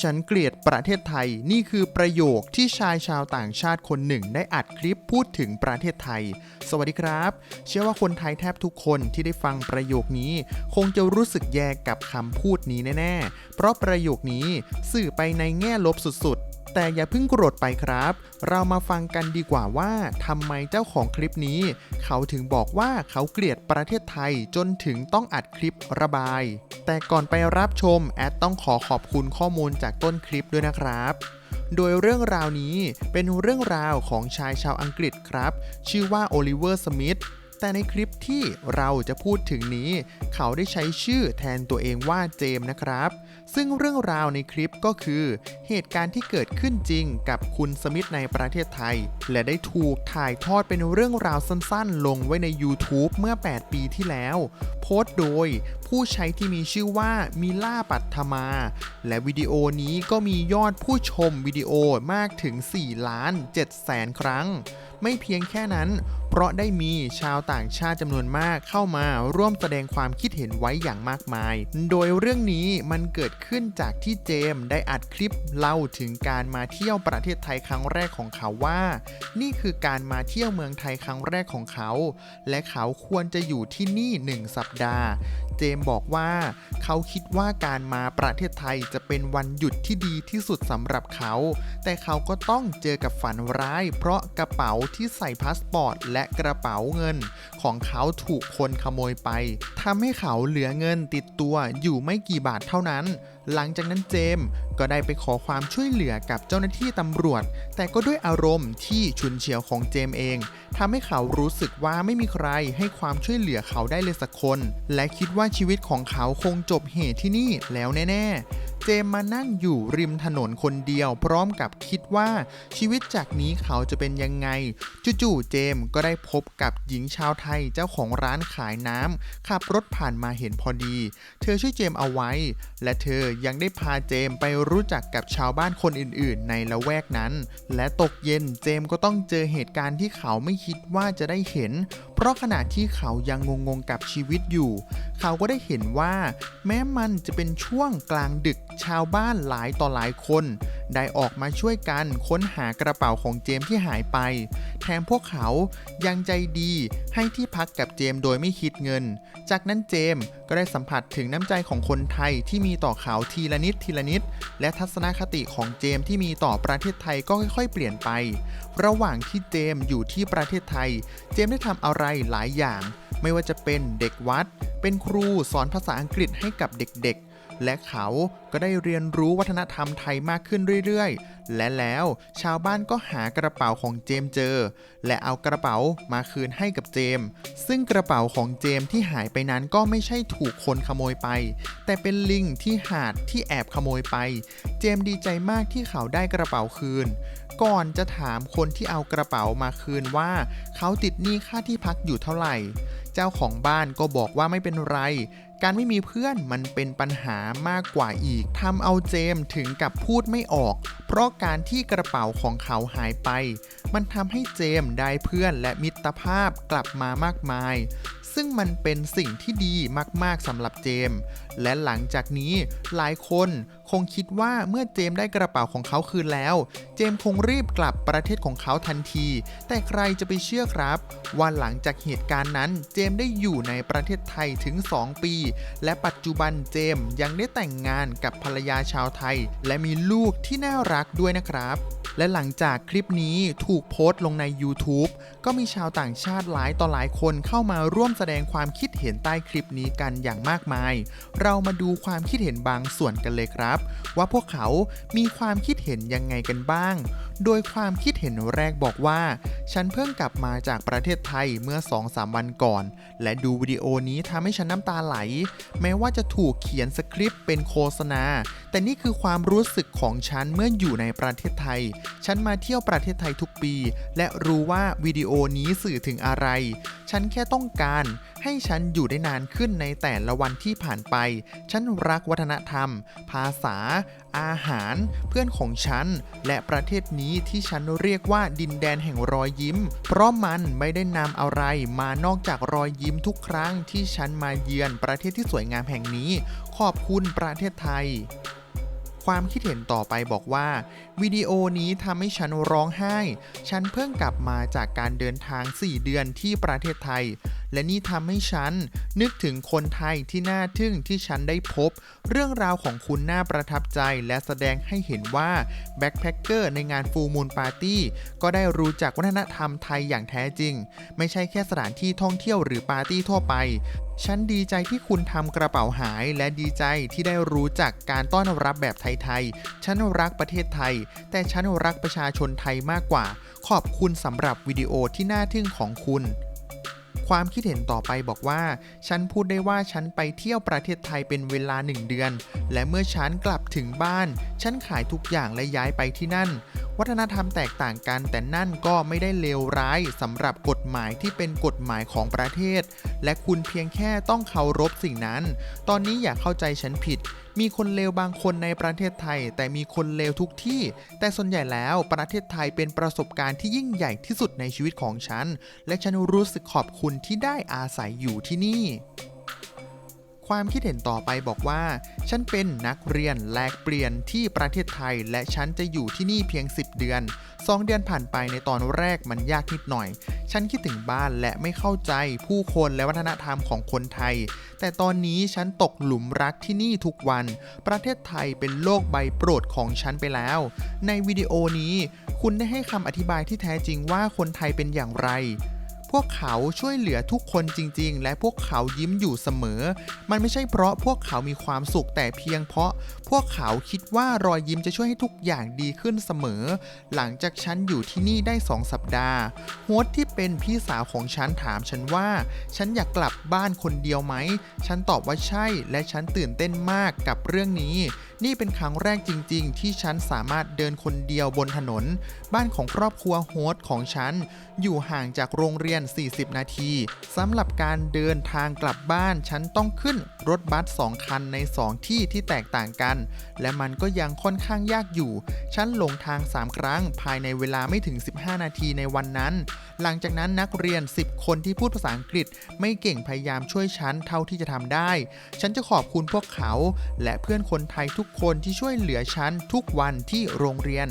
ฉันเกลียดประเทศไทยนี่คือประโยคที่ชายชาวต่างชาติคนหนึ่งได้อัดคลิปพูดถึงประเทศไทย สวัสดีครับ เชื่อว่าคนไทยแทบทุกคนที่ได้ฟังประโยคนี้ คงจะรู้สึกแย่กับคำพูดนี้แน่ ๆ เพราะประโยคนี้สื่อไปในแง่ลบสุดๆ แต่อย่าเพิ่งโกรธไปครับ เรามาฟังกันดีกว่าว่าทำไมเจ้าของคลิปนี้ เขาถึงบอกว่าเขาเกลียดประเทศไทยจนถึงต้องอัดคลิประบาย แต่ก่อนไปรับชมแอดต้องขอขอบคุณข้อมูลจากต้นคลิปด้วยนะครับโดยเรื่องราวนี้เป็นเรื่องราวของชายชาวอังกฤษครับ ชื่อว่าโอลิเวอร์ สมิธ แต่ในคลิปที่เราจะพูดถึงนี้ เขาได้ใช้ชื่อแทนตัวเองว่าเจมส์นะครับ ซึ่งเรื่องราวในคลิปก็คือ เหตุการณ์ที่เกิดขึ้นจริงกับคุณสมิธในประเทศไทย และได้ถูกถ่ายทอดเป็นเรื่องราวสั้นๆ ลงไว้ใน YouTube เมื่อ 8 ปีที่แล้ว โพสต์โดยผู้ใช้ที่มีชื่อว่ามิล่าปัทมา และวิดีโอนี้ก็มียอดผู้ชมวิดีโอมากถึง 4 ล้าน7แสนครั้ง ไม่เพียงแค่นั้น เพราะได้มีชาวต่างชาติจำนวนมากเข้ามาร่วมแสดงความคิดเห็นไว้อย่างมากมาย โดยเรื่องนี้มันเกิดขึ้นจากที่เจมส์ได้อัดคลิปเล่าถึงการมาเที่ยวประเทศไทยครั้งแรกของเขาว่า นี่คือการมาเที่ยวเมืองไทยครั้งแรกของเขา และเขาควรจะอยู่ที่นี่หนึ่งสัปดาห์ เจมส์บอกว่า เขาคิดว่าการมาประเทศไทยจะเป็นวันหยุดที่ดีที่สุดสำหรับเขา แต่เขาก็ต้องเจอกับฝันร้าย เพราะกระเป๋าที่ใส่พาสปอร์ตและกระเป๋าเงิน ของเขาถูกคนขโมยไปทำให้เขาเหลือเงินติดตัวอยู่ไม่กี่บาทเท่านั้นหลังจากนั้นเจมก็ได้ไปขอความช่วยเหลือกับเจ้าหน้าที่ตำรวจ แต่ก็ด้วยอารมณ์ที่ฉุนเฉียวของเจมเองทำให้เขารู้สึกว่าไม่มีใครให้ความช่วยเหลือเขาได้เลยสักคน และคิดว่าชีวิตของเขาคงจบเหตุที่นี่แล้วแน่ๆ เจมมานั่งอยู่ริมถนนคนเดียว พร้อมกับคิดว่าชีวิตจากนี้เขาจะเป็นยังไง จู่ๆเจมก็ได้พบกับหญิงชาวไทยเจ้าของร้านขายน้ำขับรถผ่านมาเห็นพอดี เธอช่วยเจมเอาไว้ และเธอยังได้พาเจมไปรู้จักกับชาวบ้านคนอื่นๆ ในละแวกนั้น และตกเย็นเจมก็ต้องเจอเหตุการณ์ที่เขาไม่คิดว่าจะได้เห็น เพราะขณะที่เขายังงงๆกับชีวิตอยู่ เขาก็ได้เห็นว่า แม้มันจะเป็นช่วงกลางดึกชาวบ้านหลายต่อหลายคน ได้ออกมาช่วยกันค้นหากระเป๋าของเจมที่หายไป แถมพวกเขายังใจดีให้ที่พักกับเจมโดยไม่คิดเงิน จากนั้นเจมก็ได้สัมผัสถึงน้ำใจของคนไทยที่มีต่อเขาทีละนิดทีละนิด และทัศนคติของเจมที่มีต่อประเทศไทยก็ค่อยๆ เปลี่ยนไป ระหว่างที่เจมอยู่ที่ประเทศไทย เจมได้ทำอะไรหลายอย่าง ไม่ว่าจะเป็นเด็กวัด เป็นครูสอนภาษาอังกฤษให้กับเด็กๆ และเขาก็ได้เรียนรู้วัฒนธรรมไทยมากขึ้นเรื่อยๆ และแล้วชาวบ้านก็หากระเป๋าของเจมเจอ และเอากระเป๋ามาคืนให้กับเจม ซึ่งกระเป๋าของเจมที่หายไปนั้นก็ไม่ใช่ถูกคนขโมยไป แต่เป็นลิงที่หาดที่แอบขโมยไป เจมดีใจมากที่เขาได้กระเป๋าคืนก่อนจะถามคนที่เอากระเป๋ามาคืนว่า เขาติดหนี้ค่าที่พักอยู่เท่าไหร่ เจ้าของบ้านก็บอกว่าไม่เป็นไร การไม่มีเพื่อนมันเป็นปัญหามากกว่าอีกทำเอาเจมถึงกับพูดไม่ออก เพราะการที่กระเป๋าของเขาหายไป มันทำให้เจมได้เพื่อนและมิตรภาพกลับมามากมาย ซึ่งมันเป็นสิ่งที่ดีมากๆสำหรับเจม และหลังจากนี้หลายคนคงคิดว่าเมื่อเจมได้กระเป๋าของเขาคืนแล้ว เจมคงรีบกลับประเทศของเขาทันที แต่ใครจะไปเชื่อครับ ว่าหลังจากเหตุการณ์นั้นเจมได้อยู่ในประเทศไทยถึง 2 ปีและปัจจุบันเจมยังได้แต่งงานกับภรรยาชาวไทย และมีลูกที่น่ารักด้วยนะครับ และหลังจากคลิปนี้ถูกโพสต์ลงใน YouTube ก็มีชาวต่างชาติหลายต่อหลายคนเข้ามาร่วมแสดงความคิดเห็นใต้คลิปนี้กันอย่างมากมาย เรามาดูความคิดเห็นบางส่วนกันเลยครับ ว่าพวกเขามีความคิดเห็นยังไงกันบ้าง โดยความคิดเห็นแรกบอกว่า ฉันเพิ่งกลับมาจากประเทศไทยเมื่อ 2-3 วันก่อน และดูวิดีโอนี้ทำให้ฉันน้ำตาไหล แม้ว่าจะถูกเขียนสคริปต์เป็นโฆษณา แต่นี่คือความรู้สึกของฉันเมื่ออยู่ในประเทศไทย ฉันมาเที่ยวประเทศไทยทุกปี และรู้ว่าวิดีโอนี้สื่อถึงอะไร ฉันแค่ต้องการ ให้ฉันอยู่ได้นานขึ้นในแต่ละวันที่ผ่านไป ฉันรักวัฒนธรรม ภาษา อาหาร เพื่อนของฉัน และประเทศนี้ที่ฉันเรียกว่าดินแดนแห่งรอยยิ้ม เพราะมันไม่ได้นำอะไรมานอกจากรอยยิ้มทุกครั้งที่ฉันมาเยือนประเทศที่สวยงามแห่งนี้ ขอบคุณประเทศไทยความคิดเห็นต่อไปบอกว่า วิดีโอนี้ทำให้ฉันร้องไห้ ฉันเพิ่งกลับมาจากการเดินทาง 4 เดือนที่ประเทศไทย และนี่ทำให้ฉัน นึกถึงคนไทยที่น่าทึ่งที่ฉันได้พบ เรื่องราวของคุณน่าประทับใจ และแสดงให้เห็นว่าแบ็คแพคเกอร์ในงานฟูมูลปาร์ตี้ก็ได้รู้จักวัฒนธรรมไทยอย่างแท้จริง ไม่ใช่แค่สถานที่ท่องเที่ยวหรือปาร์ตี้ทั่วไปฉันดีใจที่คุณทำกระเป๋าหายและดีใจที่ได้รู้จักการต้อนรับแบบไทยๆ ฉันรักประเทศไทย แต่ฉันรักประชาชนไทยมากกว่า ขอบคุณสำหรับวิดีโอที่น่าทึ่งของคุณ ความคิดเห็นต่อไปบอกว่า ฉันพูดได้ว่าฉันไปเที่ยวประเทศไทยเป็นเวลาหนึ่งเดือน และเมื่อฉันกลับถึงบ้าน ฉันขายทุกอย่างและย้ายไปที่นั่น วัฒนธรรมแตกต่างกัน แต่นั่นก็ไม่ได้เลวร้ายสำหรับกฎหมายที่เป็นกฎหมายของประเทศ และคุณเพียงแค่ต้องเคารพสิ่งนั้น ตอนนี้อย่าเข้าใจฉันผิด มีคนเลวบางคนในประเทศไทย แต่มีคนเลวทุกที่ แต่ส่วนใหญ่แล้วประเทศไทยเป็นประสบการณ์ที่ยิ่งใหญ่ที่สุดในชีวิตของฉัน และฉันรู้สึกขอบคุณที่ได้อาศัยอยู่ที่นี่ ความคิดเห็นต่อไปบอกว่า ฉันเป็นนักเรียนแลกเปลี่ยนที่ประเทศไทย และฉันจะอยู่ที่นี่เพียง 10 เดือน 2 เดือนผ่านไปในตอนแรกมันยากนิดหน่อย ฉันคิดถึงบ้านและไม่เข้าใจผู้คนและวัฒนธรรมของคนไทย แต่ตอนนี้ฉันตกหลุมรักที่นี่ทุกวัน ประเทศไทยเป็นโลกใบโปรดของฉันไปแล้ว ในวิดีโอนี้ คุณได้ให้คำอธิบายที่แท้จริงว่าคนไทยเป็นอย่างไร พวกเขาช่วยเหลือทุกคนจริง ๆ และพวกเขายิ้มอยู่เสมอ มันไม่ใช่เพราะพวกเขามีความสุขแต่เพียงเพราะพวกเขาคิดว่ารอยยิ้มจะช่วยให้ทุกอย่างดีขึ้นเสมอ หลังจากฉันอยู่ที่นี่ได้สองสัปดาห์ โฮสที่เป็นพี่สาวของฉันถามฉันว่า ฉันอยากกลับบ้านคนเดียวไหม ฉันตอบว่าใช่ และฉันตื่นเต้นมากกับเรื่องนี้ นี่เป็นครั้งแรกจริง ๆ ที่ฉันสามารถเดินคนเดียวบนถนน บ้านของครอบครัวโฮสต์ของฉัน อยู่ห่างจากโรงเรียน 40 นาทีสำหรับการเดินทางกลับบ้าน ฉันต้องขึ้น รถบัส2คันใน 2 ที่ที่แตกต่างกัน และมันก็ยังค่อนข้างยากอยู่ ฉันหลงทาง 3 ครั้ง ภายในเวลาไม่ถึง 15 นาทีในวันนั้น หลังจากนั้นนักเรียน 10 คนที่พูดภาษาอังกฤษ ไม่เก่งพยายามช่วยฉันเท่าที่จะทำได้ ฉันจะขอบคุณพวกเขา และเพื่อนคนไทยทุกคนที่ช่วยเหลือฉันทุกวันที่โรงเรียน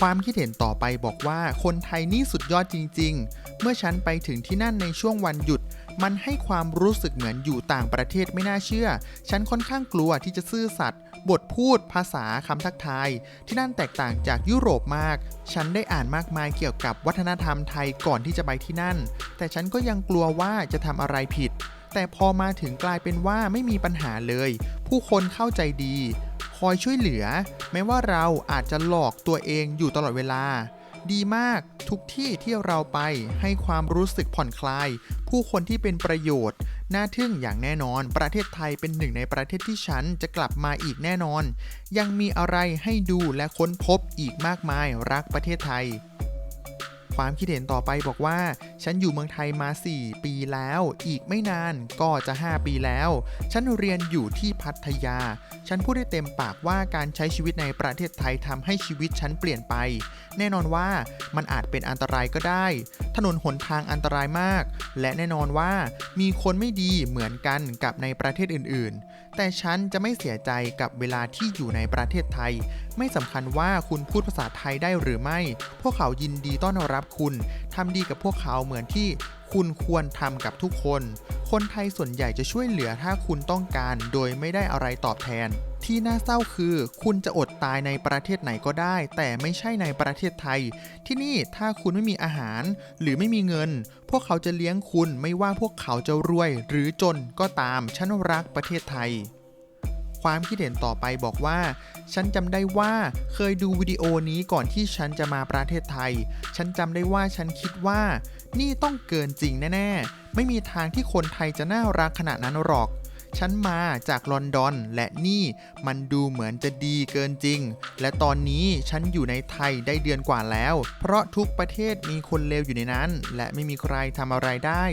ความคิดเห็นต่อไปบอกว่าคนไทยนี่สุดยอดจริง ๆ เมื่อฉันไปถึงที่นั่นในช่วงวันหยุด มันให้ความรู้สึกเหมือนอยู่ต่างประเทศไม่น่าเชื่อ ฉันค่อนข้างกลัวที่จะซื่อสัตย์บทพูดภาษาคำทักทาย ที่นั่นแตกต่างจากยุโรปมาก ฉันได้อ่านมากมายเกี่ยวกับวัฒนธรรมไทยก่อนที่จะไปที่นั่น แต่ฉันก็ยังกลัวว่าจะทำอะไรผิด แต่พอมาถึงกลายเป็นว่าไม่มีปัญหาเลย ผู้คนเข้าใจดี คอยช่วยเหลือ แม้ว่าเราอาจจะหลอกตัวเองอยู่ตลอดเวลา ดีมากทุกที่ที่เราไปให้ความรู้สึกผ่อนคลาย ผู้คนที่เป็นประโยชน์ น่าทึ่งอย่างแน่นอน ประเทศไทยเป็นหนึ่งในประเทศที่ฉันจะกลับมาอีกแน่นอน ยังมีอะไรให้ดูและค้นพบอีกมากมายรักประเทศไทย ความคิดเห็นต่อไปบอกว่า ฉันอยู่เมืองไทยมา 4 ปีแล้ว อีกไม่นานก็จะ 5 ปีแล้ว ฉันเรียนอยู่ที่พัทยา ฉันพูดได้เต็มปากว่าการใช้ชีวิตในประเทศไทยทำให้ชีวิตฉันเปลี่ยนไป แน่นอนว่ามันอาจเป็นอันตรายก็ได้ ถนนหนทางอันตรายมาก และแน่นอนว่ามีคนไม่ดีเหมือนกันกับในประเทศอื่นๆ แต่ฉันจะไม่เสียใจกับเวลาที่อยู่ในประเทศไทย ไม่สำคัญว่าคุณพูดภาษาไทยได้หรือไม่ พวกเขายินดีต้อนรับคุณทำดีกับพวกเขาเหมือนที่คุณควรทำกับทุกคน คนไทยส่วนใหญ่จะช่วยเหลือถ้าคุณต้องการ โดยไม่ได้อะไรตอบแทน ที่น่าเศร้าคือ คุณจะอดตายในประเทศไหนก็ได้ แต่ไม่ใช่ในประเทศไทย ที่นี่ถ้าคุณไม่มีอาหาร หรือไม่มีเงิน พวกเขาจะเลี้ยงคุณไม่ว่าพวกเขาจะรวย หรือจนก็ตามฉันรักประเทศไทยความคิดเห็นต่อไปบอกว่า ฉันจำได้ว่าเคยดูวิดีโอนี้ก่อนที่ฉันจะมาประเทศไทย ฉันจำได้ว่าฉันคิดว่า นี่ต้องเกินจริงแน่ๆ ไม่มีทางที่คนไทยจะน่ารักขนาดนั้นหรอก ฉันมาจากลอนดอนและนี่มันดูเหมือนจะดีเกินจริง และตอนนี้ฉันอยู่ในไทยได้เดือนกว่าแล้ว เพราะทุกประเทศมีคนเลวอยู่ในนั้น และไม่มีใครทำอะไรได้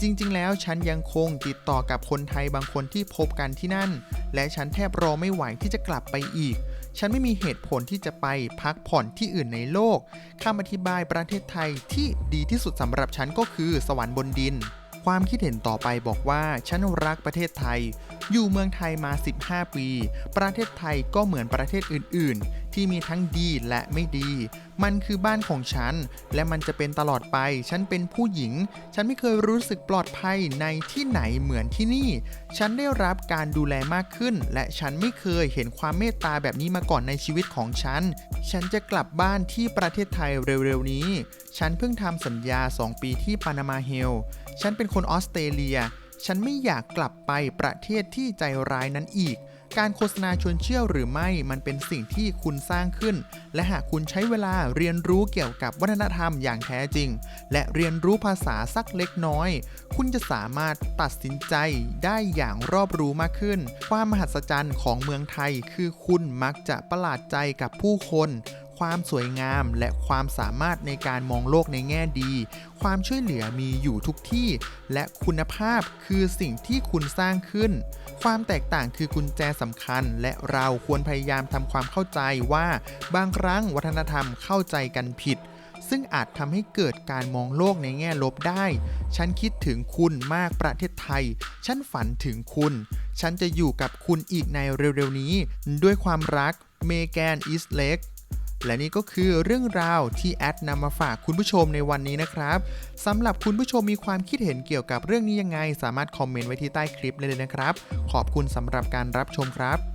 จริงๆ แล้วฉันยังคงติดต่อกับคนไทยบางคนที่พบกันที่นั่น และฉันแทบรอไม่ไหวที่จะกลับไปอีก ฉันไม่มีเหตุผลที่จะไปพักผ่อนที่อื่นในโลกคำอธิบายประเทศไทยที่ดีที่สุดสำหรับฉันก็คือสวรรค์บนดิน ความคิดเห็นต่อไปบอกว่าฉันรักประเทศไทย อยู่เมืองไทยมา 15 ปี ประเทศไทยก็เหมือนประเทศอื่นๆ ที่มีทั้งดีและไม่ดี มันคือบ้านของฉัน และมันจะเป็นตลอดไป ฉันเป็นผู้หญิง ฉันไม่เคยรู้สึกปลอดภัยในที่ไหนเหมือนที่นี่ ฉันได้รับการดูแลมากขึ้น และฉันไม่เคยเห็นความเมตตาแบบนี้มาก่อนในชีวิตของฉัน ฉันจะกลับบ้านที่ประเทศไทยเร็วๆนี้ ฉันเพิ่งทำสัญญา 2 ปีที่ปานามาเฮล ฉันเป็นคนออสเตรเลีย ฉันไม่อยากกลับไปประเทศที่ใจร้ายนั้นอีก การโฆษณาชวนเชื่อหรือไม่มันเป็นสิ่งที่คุณสร้างขึ้น และหากคุณใช้เวลาเรียนรู้เกี่ยวกับวัฒนธรรมอย่างแท้จริง และเรียนรู้ภาษาสักเล็กน้อย คุณจะสามารถตัดสินใจได้อย่างรอบรู้มากขึ้น ความมหัศจรรย์ของเมืองไทยคือคุณมักจะประหลาดใจกับผู้คน ความสวยงาม และความสามารถในการมองโลกในแง่ดี ความช่วยเหลือมีอยู่ทุกที่ และคุณภาพคือสิ่งที่คุณสร้างขึ้น ความแตกต่างคือกุญแจสำคัญ และเราควรพยายามทำความเข้าใจว่า บางครั้งวัฒนธรรมเข้าใจกันผิดซึ่งอาจทำให้เกิดการมองโลกในแง่ลบได้ ฉันคิดถึงคุณมากประเทศไทย ฉันฝันถึงคุณ ฉันจะอยู่กับคุณอีกในเร็วๆนี้ ด้วยความรัก เมแกน อิสเล็ก และนี่ก็คือเรื่องราวที่แอดนำมาฝากคุณผู้ชมในวันนี้นะครับสำหรับคุณผู้ชมมีความคิดเห็นเกี่ยวกับเรื่องนี้ยังไง สามารถคอมเมนต์ไว้ที่ใต้คลิปเลยนะครับ ขอบคุณสำหรับการรับชมครับ